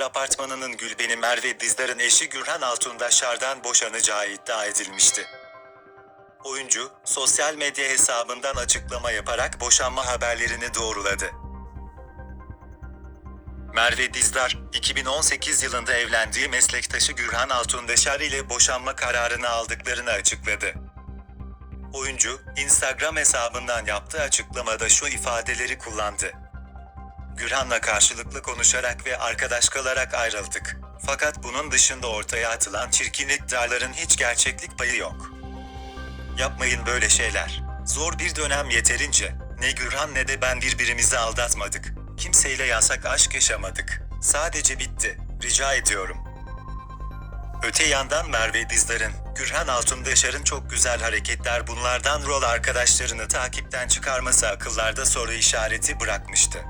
apartmanının Gülbeni Merve Dizdar'ın eşi Gürhan Altundaşar'dan boşanacağı iddia edilmişti. Oyuncu, sosyal medya hesabından açıklama yaparak boşanma haberlerini doğruladı. Merve Dizdar, 2018 yılında evlendiği meslektaşı Gürhan Altundeşar ile boşanma kararını aldıklarını açıkladı. Oyuncu, Instagram hesabından yaptığı açıklamada şu ifadeleri kullandı. Gürhan'la karşılıklı konuşarak ve arkadaş kalarak ayrıldık. Fakat bunun dışında ortaya atılan çirkin iddiaların hiç gerçeklik payı yok. Yapmayın böyle şeyler. Zor bir dönem yeterince. Ne Gürhan ne de ben birbirimizi aldatmadık. Kimseyle yasak aşk yaşamadık. Sadece bitti. Rica ediyorum. Öte yandan Merve Dizdar'ın, Gürhan Altundeşar'ın çok güzel hareketler bunlardan rol arkadaşlarını takipten çıkarması akıllarda soru işareti bırakmıştı.